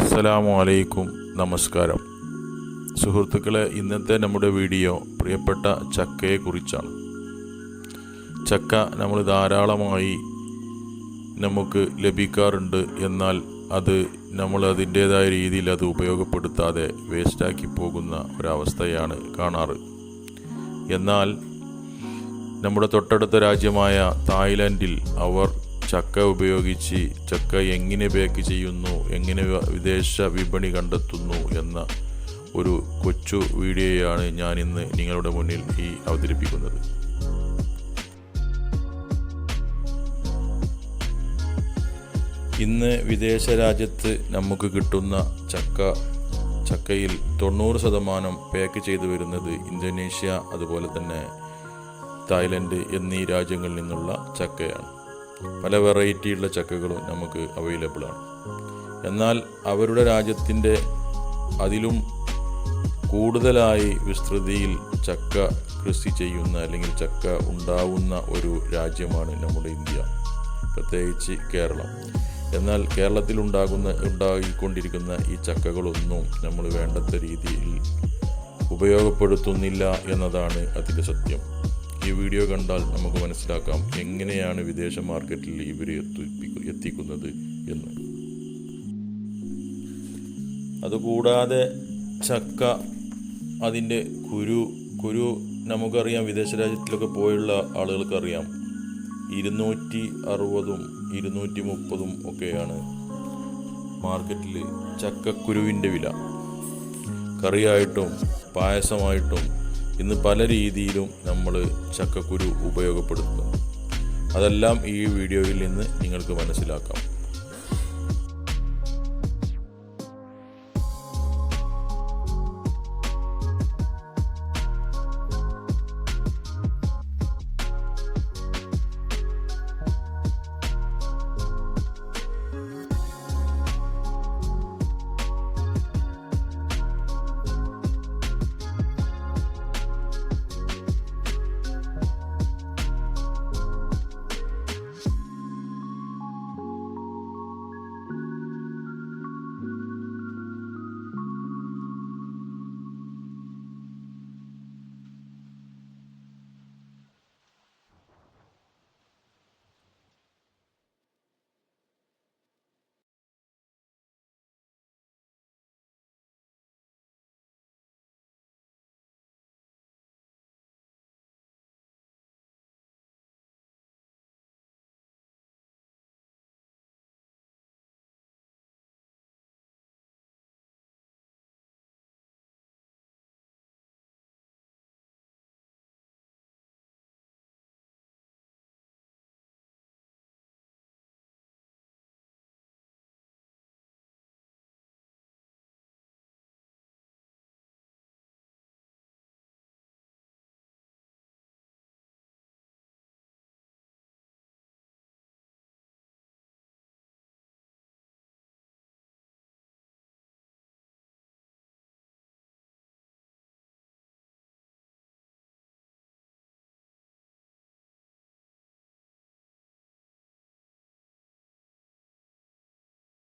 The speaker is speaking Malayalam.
അസ്സലാമു അലൈക്കും നമസ്കാരം. സുഹൃത്തുക്കളെ ഇന്നത്തെ നമ്മുടെ വീഡിയോ പ്രിയപ്പെട്ട ചക്കയെക്കുറിച്ചാണ്. ചക്ക നമ്മൾ ധാരാളമായി നമുക്ക് ലഭിക്കാറുണ്ട്. എന്നാൽ അത് നമ്മൾ അതിന്റെതായ രീതിയിൽ അത് ഉപയോഗപ്പെടുത്താതെ വേസ്റ്റാക്കി പോകുന്ന ഒരവസ്ഥയാണ് കാണാറ്. എന്നാൽ നമ്മുടെ തൊട്ടടുത്ത രാജ്യമായ തായ്ലാൻഡിൽ അവർ ചക്ക ഉപയോഗിച്ച് ചക്ക എങ്ങനെ ബേക്ക് ചെയ്യുന്നു എങ്ങനെ വിദേശ വിപണി കണ്ടെത്തുന്നു എന്ന ഒരു കൊച്ചു വീഡിയോയാണ് ഞാൻ ഇന്ന് നിങ്ങളുടെ മുന്നിൽ ഈ അവതരിപ്പിക്കുന്നത്. ഇന്ന് വിദേശ രാജ്യത്ത് നമുക്ക് കിട്ടുന്ന ചക്ക ചക്കയിൽ തൊണ്ണൂറ് ശതമാനം പാക്ക് ചെയ്തു വരുന്നത് ഇന്തോനേഷ്യ അതുപോലെ തന്നെ തായ്ലൻഡ് എന്നീ രാജ്യങ്ങളിൽ നിന്നുള്ള ചക്കയാണ്. പല വെറൈറ്റിയുള്ള ചക്കകളും നമുക്ക് അവൈലബിൾ ആണ്. എന്നാൽ അവരുടെ രാജ്യത്തിന്റെ അതിലും കൂടുതലായി വിസ്തൃതിയിൽ ചക്ക കൃഷി ചെയ്യുന്ന അല്ലെങ്കിൽ ചക്ക ഉണ്ടാവുന്ന ഒരു രാജ്യമാണ് നമ്മുടെ ഇന്ത്യ പ്രത്യേകിച്ച് കേരളം. എന്നാൽ കേരളത്തിൽ ഉണ്ടാകുന്ന ഉണ്ടായിക്കൊണ്ടിരിക്കുന്ന ഈ ചക്കകളൊന്നും നമ്മൾ വേണ്ടത്ര രീതിയിൽ ഉപയോഗപ്പെടുത്തുന്നില്ല എന്നതാണ് അതിന്റെ സത്യം. ഈ വീഡിയോ കണ്ടാൽ നമുക്ക് മനസ്സിലാക്കാം എങ്ങനെയാണ് വിദേശ മാർക്കറ്റിൽ എത്തിപ്പിക്കു- എത്തിക്കുന്നത് എന്ന്. അതുകൂടാതെ ചക്ക അതിന്റെ കുരു കുരു നമുക്കറിയാം വിദേശ രാജ്യത്തിലൊക്കെ പോയുള്ള ആളുകൾക്കറിയാം. ഇരുന്നൂറ്റി അറുപതും ഇരുന്നൂറ്റി മുപ്പതും ഒക്കെയാണ് മാർക്കറ്റിൽ ചക്കക്കുരുവിന്റെ വില. കറിയായിട്ടും പായസമായിട്ടും ഇന്ന് പല രീതിയിലും നമ്മൾ ചക്കക്കുരു ഉപയോഗപ്പെടുത്തുന്നു. അതെല്ലാം ഈ വീഡിയോയിൽ നിന്ന് നിങ്ങൾക്ക് മനസ്സിലാക്കാം.